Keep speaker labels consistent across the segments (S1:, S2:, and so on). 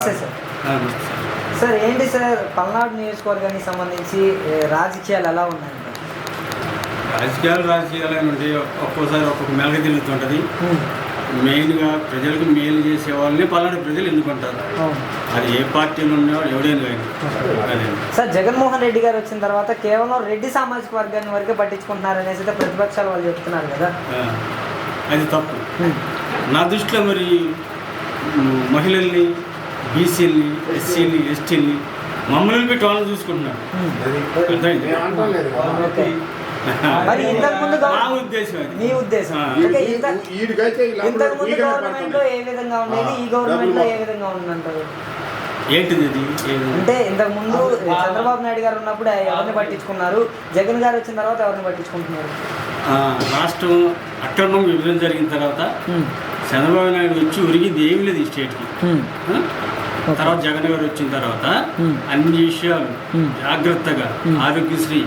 S1: Sir sir. ఏంటి sir Palnadu నియోజకవర్గానికి సంబంధించి రాజకీయాలు ఎలా ఉన్నాయండి?
S2: రాజకీయాలు రాజకీయాలు అని ఉంటే ఒక్కోసారి ఒక్కొక్క మెలక తిరుగుతుంటుంది. మెయిన్గా ప్రజలకు మేలు చేసే వాళ్ళని పలానా ప్రజలు ఎన్నుకుంటారు
S1: అవును.
S2: అది ఏ పార్టీలో ఉన్నవాడు ఎవడైనా కానీ. అదే.
S1: సార్ జగన్మోహన్ రెడ్డి గారు వచ్చిన తర్వాత కేవలం రెడ్డి సామాజిక వర్గాన్ని వరకే పట్టించుకుంటున్నారు అనేసి అయితే ప్రతిపక్షాలు వాళ్ళు చెప్తున్నారు కదా.
S2: అది తప్పు. నా దృష్టిలో మరి మహిళల్ని బీసీలని ఎస్సీని ఎస్టీని మమ్మల్ని పెట్టి వాళ్ళని చూసుకుంటున్నారు.
S1: మరి ఇంతకు ముందు
S2: ఉద్దేశం
S1: మీ ఇంతకు ముందు గవర్నమెంట్లో ఏ విధంగా ఉండేది? ఈ గవర్నమెంట్లో ఏ విధంగా ఉందంటారు?
S2: ఏంటిది?
S1: అంటే ఇంతకు ముందు చంద్రబాబు నాయుడు గారు ఉన్నప్పుడు ఎవరిని పట్టించుకున్నారు? జగన్ గారు వచ్చిన తర్వాత ఎవరిని పట్టించుకుంటున్నారు?
S2: రాష్ట్రం అక్రమం విభజన జరిగిన తర్వాత చంద్రబాబు నాయుడు వచ్చి ఉరిగింది ఏమీ లేదు ఈ స్టేట్కి? తర్వాత జగన్ గారు వచ్చిన తర్వాత. అన్ని విషయాలు. జాగ్రత్తగా ఆరోగ్యశ్రీ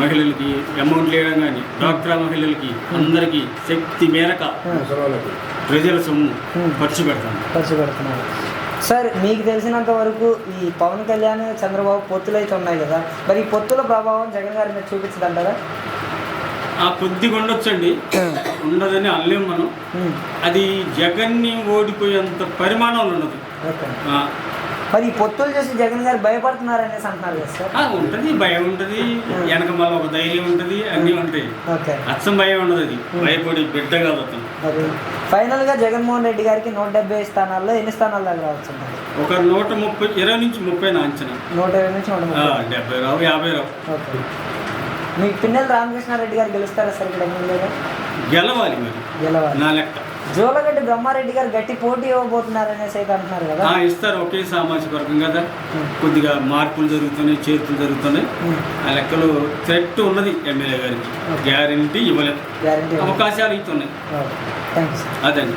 S2: మహిళలకి అమౌంట్ లేయడం కానీ డాక్టర్ మహిళలకి అందరికీ శక్తి మేరక. ప్రజల సొమ్ము. ఖర్చు పెడతాను
S1: ఖర్చు పెడుతున్నారు. సార్ మీకు తెలిసినంత వరకు ఈ పవన్ కళ్యాణ్ చంద్రబాబు పొత్తులు అయితే ఉన్నాయి కదా. మరి ఈ పొత్తుల ప్రభావం జగన్ గారి మీద చూపించదంటారా?
S2: ఆ కొద్దిగా ఉండొచ్చండి ఉండదని అనలేం మనం. అది జగన్ని ఓడిపోయేంత పరిమాణంలో ఉండదు
S1: మరి పొత్తులు చూసి జగన్ గారు భయపడుతున్నారు అనేసి అంటున్నారు కదా సార్?
S2: ఆ, ఉంటది భయం ఉంటది వెనక మళ్ళీ ఒక ధైర్యం ఉంటది అన్నీ ఉంటాయి. అచ్చం భయం ఉండదు అది. భయపడి బిడ్డ కాదు
S1: మరి ఫైనల్గా జగన్మోహన్ రెడ్డి గారికి నూట డెబ్బై స్థానాల్లో ఎన్ని స్థానాలు దాకా రావచ్చు?
S2: ఒక నూట ముప్పై ఇరవై నుంచి ముప్పై నా అంచనా.
S1: నూట ఇరవై నుంచి నూట
S2: డెబ్బై రావు యాభై రావు.
S1: మీకు పిన్నెల రామకృష్ణారెడ్డి గారు గెలుస్తారా సార్ ఇక్కడ ఎమ్మెల్యేగా?
S2: గెలవాలి మరి.
S1: గెలవాలి.
S2: నా లెక్క.
S1: జోలగడ్డి బ్రహ్మారెడ్డి గారు గట్టి పోటీ ఇవ్వబోతున్నారు అనేసి అయితే అంటున్నారు కదా.
S2: ఆ, ఇస్తారు ఒకే సామాజిక వర్గం కదా. కొద్దిగా మార్పులు జరుగుతున్నాయి చేర్పులు జరుగుతున్నాయి. ఆ లెక్కలో థ్రెట్ ఉన్నది ఎమ్మెల్యే గారికి. గ్యారంటీ ఇవ్వలేదు.
S1: గ్యారంటీ
S2: అవకాశాలు ఇస్తున్నాయి.
S1: Thank you sir.
S2: అదండి.